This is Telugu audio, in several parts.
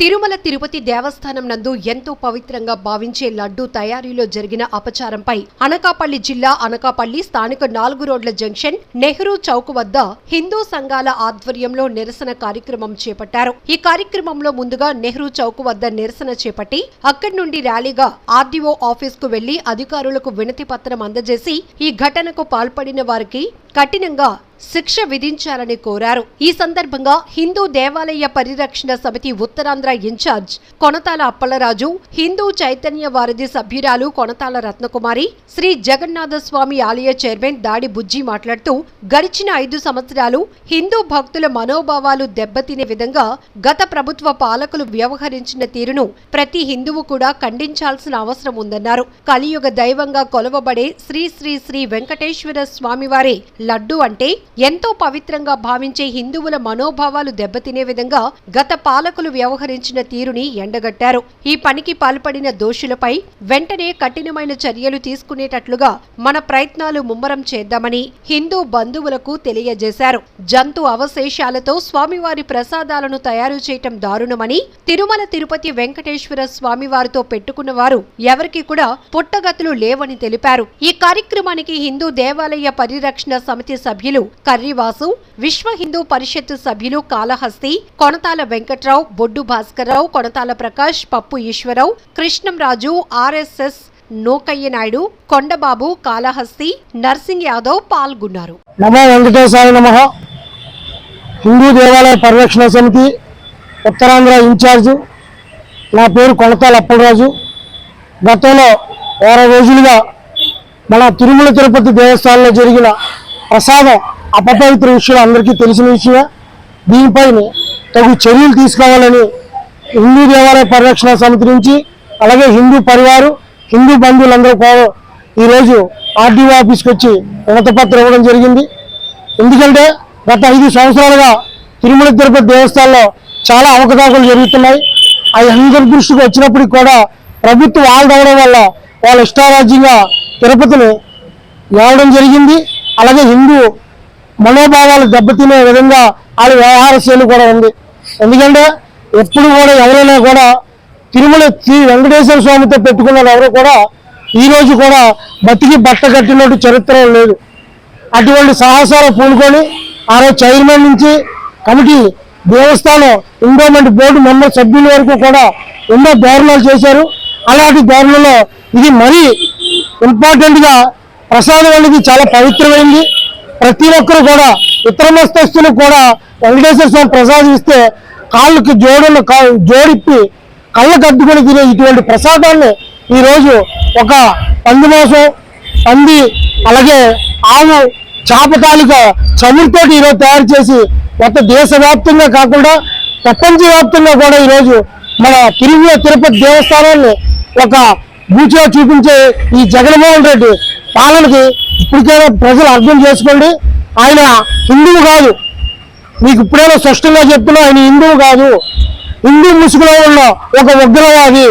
తిరుమల తిరుపతి దేవస్థానం నందు ఎంతో పవిత్రంగా భావించే లడ్డూ తయారీలో జరిగిన అపచారంపై అనకాపల్లి జిల్లా అనకాపల్లి స్థానిక నాలుగు రోడ్ల జంక్షన్ నెహ్రూ చౌక్ వద్ద హిందూ సంఘాల ఆధ్వర్యంలో నిరసన కార్యక్రమం చేపట్టారు. ఈ కార్యక్రమంలో ముందుగా నెహ్రూ చౌక్ వద్ద నిరసన చేపట్టి అక్కడి నుండి ర్యాలీగా ఆర్డీఓ ఆఫీస్కు వెళ్ళి అధికారులకు వినతి పత్రం అందజేసి ఈ ఘటనకు పాల్పడిన వారికి కఠినంగా శిక్ష విధించాలని కోరారు. ఈ సందర్భంగా హిందూ దేవాలయ పరిరక్షణ సమితి ఉత్తరాంధ్ర ఇన్ఛార్జ్ కొనతాల అప్పలరాజు హిందూ చైతన్య వారధి సభ్యురాలు కొనతాల రత్నకుమారి శ్రీ జగన్నాథస్వామి ఆలయ చైర్మన్ దాడి బుజ్జి మాట్లాడుతూ గడిచిన ఐదు సంవత్సరాలు హిందూ భక్తుల మనోభావాలు దెబ్బతినే విధంగా గత ప్రభుత్వ పాలకులు వ్యవహరించిన తీరును ప్రతి హిందువు కూడా ఖండించాల్సిన అవసరం ఉందన్నారు. కలియుగ దైవంగా కొలవబడే శ్రీ శ్రీ శ్రీ వెంకటేశ్వర స్వామివారి లడ్డు అంటే ఎంతో పవిత్రంగా భావించే హిందువుల మనోభావాలు దెబ్బతినే విధంగా గత పాలకులు వ్యవహరించిన తీరుని ఎండగట్టారు. ఈ పనికి పాల్పడిన దోషులపై వెంటనే కఠినమైన చర్యలు తీసుకునేటట్లుగా మన ప్రయత్నాలు ముమ్మరం చేద్దామని హిందూ బంధువులకు తెలియజేశారు. జంతు అవశేషాలతో స్వామివారి ప్రసాదాలను తయారు చేయటం దారుణమని తిరుమల తిరుపతి వెంకటేశ్వర స్వామివారితో పెట్టుకున్న వారు ఎవరికి కూడా పుట్టగతులు లేవని తెలిపారు. ఈ కార్యక్రమానికి హిందూ దేవాలయ పరిరక్షణ సమితి సభ్యులు కర్రీవాసు విశ్వ హిందూ పరిషత్ సభ్యులు కాళహస్తి కొనతాల వెంకట్రావు బొడ్డు భాస్కర్రావు కొనతాల ప్రకాష్ పప్పు ఈశ్వరరావు కృష్ణంరాజు ఆర్ఎస్ఎస్ నోకయ్య నాయుడు కొండబాబు కాళహస్తి నర్సింగ్ యాదవ్ పాల్గొన్నారు. నమో వెంకటేశాయ నమ. హిందూ దేవాలయ పరిరక్షణ సమితి ఉత్తరాంధ్ర ఇన్ఛార్జ్ నా పేరు కొనతాల అప్పలరాజు. గతంలో వారం రోజులుగా మన తిరుమల తిరుపతి దేవస్థానంలో జరిగిన ప్రసాదం అపపవిత్ర విషయం అందరికీ తెలిసిన విషయమే. దీనిపైన తగు చర్యలు తీసుకోవాలని హిందూ దేవాలయ పరిరక్షణ సమితి నుంచి అలాగే హిందూ పరివారు హిందూ బంధువులందరూ కూడా ఈరోజు ఆర్డీఓ ఆఫీస్కి వచ్చి వినతపత్రం ఇవ్వడం జరిగింది. ఎందుకంటే గత ఐదు సంవత్సరాలుగా తిరుమల తిరుపతి దేవస్థానంలో చాలా అవకతవకలు జరుగుతున్నాయి. అవి అందరి దృష్టికి వచ్చినప్పటికి కూడా ప్రభుత్వం ఆల్దవడం వల్ల వాళ్ళ ఇష్టారాజ్యంగా తిరుపతిని లేవడం జరిగింది. అలాగే హిందూ మనోభావాలు దెబ్బతినే విధంగా వాళ్ళ వ్యవహార శైలి కూడా ఉంది. ఎందుకంటే ఎప్పుడు కూడా ఎవరైనా కూడా తిరుమల శ్రీ వెంకటేశ్వర స్వామితో పెట్టుకున్న ఎవరు కూడా ఈ రోజు కూడా బతికి బట్ట కట్టినట్టు చరిత్ర లేదు. అటువంటి సాహసాలు పూనుకొని ఆ రోజు చైర్మన్ నుంచి కమిటీ దేవస్థానం ఎండోమెంట్ బోర్డు మెంబర్ సభ్యుల వరకు కూడా ఎన్నో ధోరణాలు చేశారు. అలాంటి దారుణంలో ఇది మరీ ఇంపార్టెంట్గా ప్రసాదం అనేది చాలా పవిత్రమైంది. ప్రతి ఒక్కరు కూడా ఇతర మస్తస్తులు కూడా వెంకటేశ్వర స్వామి ప్రసాదిస్తే కాళ్ళకి జోడును జోడిప్పి కళ్ళకు అద్దుకొని తినే ఇటువంటి ప్రసాదాన్ని ఈరోజు ఒక పంది మాసం పంది అలాగే ఆవు చేప తాలిక చమురుతోటి ఈరోజు తయారు చేసి మొత్తం దేశవ్యాప్తంగా కాకుండా ప్రపంచవ్యాప్తంగా కూడా ఈరోజు మన తిరుమల తిరుపతి దేవస్థానాన్ని ఒక బూచిగా చూపించే ఈ జగన్మోహన్ రెడ్డి పాలనకి ఇప్పటికైనా ప్రజలు అర్థం చేసుకోండి. ఆయన హిందువు కాదు. మీకు ఇప్పుడైనా స్పష్టంగా చెప్తున్నా ఆయన హిందువు కాదు. హిందూ ముసుగులో ఉన్న ఒక ఉగ్రవాది.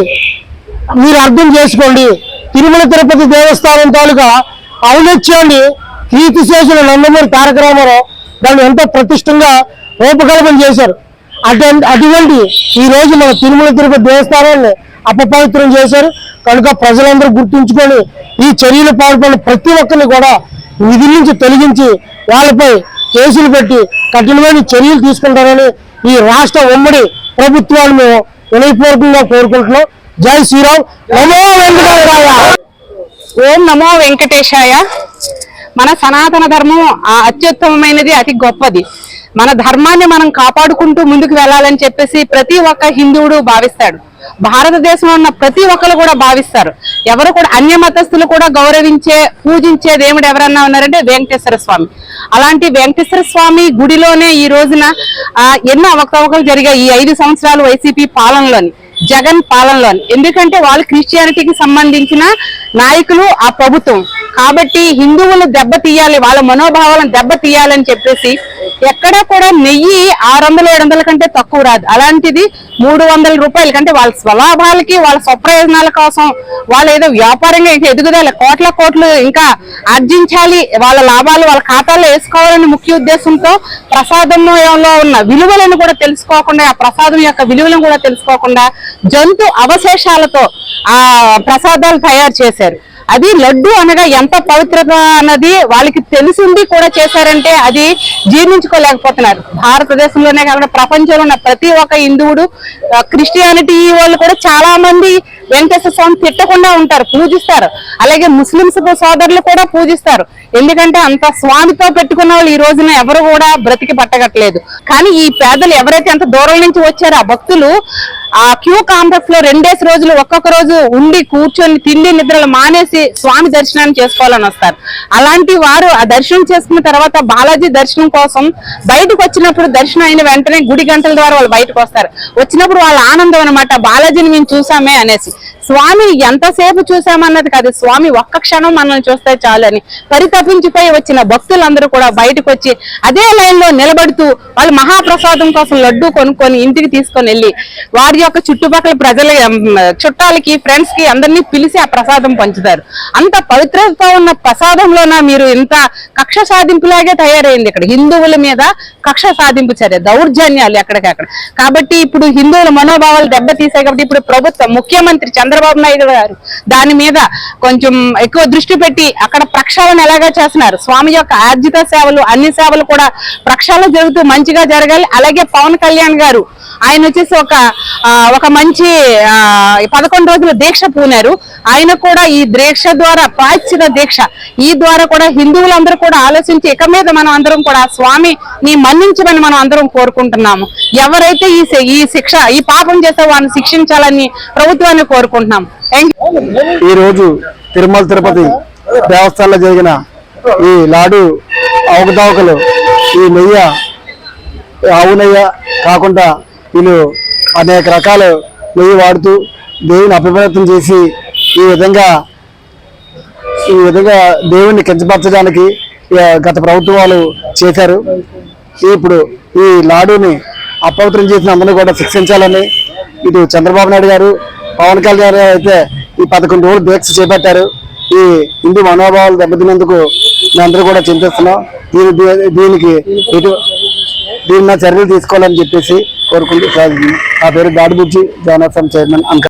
మీరు అర్థం చేసుకోండి. తిరుమల తిరుపతి దేవస్థానం తాలూకా ఔన్నత్యాన్ని కీర్తిశేషులు నందమూరి తారక రామారావు దాన్ని ఎంతో ప్రతిష్టంగా రూపకల్పన చేశారు. అటువంటి అటువంటి ఈ రోజు మన తిరుమల తిరుపతి దేవస్థానాన్ని అపపవిత్రం చేశారు. కనుక ప్రజలందరూ గుర్తుంచుకొని ఈ చర్యలు పాల్పడిన ప్రతి ఒక్కరిని కూడా విధుల నుంచి తొలగించి వాళ్ళపై కేసులు పెట్టి కఠినమైన చర్యలు తీసుకుంటారని ఈ రాష్ట్ర ఉమ్మడి ప్రభుత్వాన్ని మేము వినయపూర్వకంగా కోరుకుంటున్నాం. జై శ్రీరామ్. నమో వెంకటేశాయ ఓం నమో వెంకటేశాయ. మన సనాతన ధర్మం ఆ అత్యుత్తమమైనది అతి గొప్పది. మన ధర్మాన్ని మనం కాపాడుకుంటూ ముందుకు వెళ్ళాలని చెప్పేసి ప్రతి ఒక్క హిందువుడు భావిస్తాడు. భారతదేశంలో ఉన్న ప్రతి ఒక్కరు కూడా భావిస్తారు. ఎవరు కూడా అన్య మతస్థులు కూడా గౌరవించే పూజించే దేవుడు ఎవరన్నా ఉన్నారంటే వెంకటేశ్వర స్వామి. అలాంటి వెంకటేశ్వర స్వామి గుడిలోనే ఈ రోజున ఎన్నో అవకతవకలు జరిగాయి ఈ ఐదు సంవత్సరాలు వైసీపీ పాలనలోని జగన్ పాలనలోని. ఎందుకంటే వాళ్ళు క్రిస్టియానిటీకి సంబంధించిన నాయకులు ఆ ప్రభుత్వం. కాబట్టి హిందువులు దెబ్బతీయాలి వాళ్ళ మనోభావాలను దెబ్బతీయాలని చెప్పేసి ఎక్కడ కూడా నెయ్యి ఆరు వందల ఏడు వందల కంటే తక్కువ రాదు. అలాంటిది మూడు వందల రూపాయల కంటే వాళ్ళ స్వలాభాలకి వాళ్ళ స్వప్రయోజనాల కోసం వాళ్ళు ఏదో వ్యాపారంగా ఇంకా ఎదుగుదల కోట్ల కోట్లు ఇంకా ఆర్జించాలి. వాళ్ళ లాభాలు వాళ్ళ ఖాతాలో వేసుకోవాలని ముఖ్య ఉద్దేశంతో ప్రసాదంలో ఉన్న విలువలను కూడా తెలుసుకోకుండా ఆ ప్రసాదం యొక్క విలువలను కూడా తెలుసుకోకుండా జంతు అవశేషాలతో ఆ ప్రసాదాలు తయారు చేశారు. అది లడ్డు అనగా ఎంత పవిత్రత అన్నది వాళ్ళకి తెలిసింది కూడా చేశారంటే అది జీర్ణించుకోలేకపోతున్నారు. భారతదేశంలోనే కాకుండా ప్రపంచంలో ఉన్న ప్రతి ఒక్క హిందువుడు క్రిస్టియానిటీ వాళ్ళు కూడా చాలా మంది వెంకటేశ్వర స్వామి తిట్టకుండా ఉంటారు పూజిస్తారు. అలాగే ముస్లింస్ సోదరులు కూడా పూజిస్తారు. ఎందుకంటే అంత స్వామితో పెట్టుకున్న వాళ్ళు ఈ రోజున ఎవరు కూడా బ్రతికి పట్టగట్లేదు కానీ ఈ పేదలు ఎవరైతే అంత దూరం నుంచి వచ్చారో ఆ భక్తులు ఆ క్యూ కాంప్లెక్స్లో రెండేసి రోజులు ఒక్కొక్క రోజు ఉండి కూర్చొని తిండి నిద్రలు మానేసి స్వామి దర్శనాన్ని చేసుకోవాలని వస్తారు. అలాంటి వారు ఆ దర్శనం చేసుకున్న తర్వాత బాలాజీ దర్శనం కోసం బయటకు వచ్చినప్పుడు దర్శనం అయిన వెంటనే గుడి గంటల ద్వారా వాళ్ళు బయటకు వస్తారు. వచ్చినప్పుడు వాళ్ళ ఆనందం అనమాట బాలాజీని మేము చూసామే అనేసి. స్వామిని ఎంతసేపు చూసామన్నది కాదు. స్వామి ఒక్క క్షణం మనల్ని చూస్తే చాలు అని పరితపించిపోయి వచ్చిన భక్తులందరూ కూడా బయటకు వచ్చి అదే లైన్లో నిలబడుతూ వాళ్ళు మహాప్రసాదం కోసం లడ్డు కొనుక్కొని ఇంటికి తీసుకొని వెళ్ళి వారి యొక్క చుట్టుపక్కల ప్రజల చుట్టాలకి ఫ్రెండ్స్కి అందరినీ పిలిచి ఆ ప్రసాదం పంచుతారు. అంత పవిత్రత ఉన్న ప్రసాదంలోన మీరు ఇంత కక్ష సాధింపులాగే తయారైంది ఇక్కడ. హిందువుల మీద కక్ష సాధింపు చర్య దౌర్జన్యాలు ఎక్కడికక్కడ. కాబట్టి ఇప్పుడు హిందువుల మనోభావాలు దెబ్బతీసాయి కాబట్టి ఇప్పుడు ప్రభుత్వం ముఖ్యమంత్రి చంద్రబాబు నాయుడు గారు. దాని మీద కొంచెం ఎక్కువ దృష్టి పెట్టి అక్కడ ప్రక్షాళన ఎలాగా చేస్తున్నారు? స్వామి యొక్క ఆర్జిత సేవలు అన్ని సేవలు కూడా ప్రక్షాళన జరుగుతూ మంచిగా జరగాలి. అలాగే పవన్ కళ్యాణ్ గారు ఆయన వచ్చేసి ఒక ఒక మంచి పదకొండు రోజుల దీక్ష పూనారు. ఆయన కూడా ఈ దీక్ష ద్వారా ప్రాచ్యత దీక్ష ఈ ద్వారా కూడా హిందువులందరూ కూడా ఆలోచించి ఇక మీద మనం అందరం కూడా స్వామి నీ మన్నించమని మనం అందరం కోరుకుంటున్నాము. ఎవరైతే ఈ ఈ శిక్ష ఈ పాపం చేస్తే వారిని శిక్షించాలని ప్రభుత్వాన్ని కోరుకుంటున్నాం. ఈ రోజు తిరుమల తిరుపతి దేవస్థానంలో జరిగిన ఈ లాడు అవకతవకలు ఈ నెయ్య ఆవు నెయ్య కాకుండా వీళ్ళు అనేక రకాల నెయ్యి వాడుతూ దేవుని అపవిత్రం చేసి ఈ విధంగా ఈ విధంగా దేవుని కించపరచడానికి గత ప్రభుత్వం వాళ్ళు చేశారు. ఇప్పుడు ఈ లాడుని అపవిత్రం చేసిన అందరూ కూడా శిక్షించాలని ఇటు చంద్రబాబు నాయుడు గారు పవన్ కళ్యాణ్ అయితే ఈ పదకొండు రోజులు దీక్ష చేపట్టారు. ఈ హిందూ మనోభావాలు దెబ్బతినందుకు మేమందరూ కూడా చింతిస్తున్నాం. దీని దీనికి ఎటు దీని చర్యలు తీసుకోవాలని చెప్పేసి కోరుకుంటూ నా పేరు దాడిబుజ్జి జానాసం చైర్మన్ అంక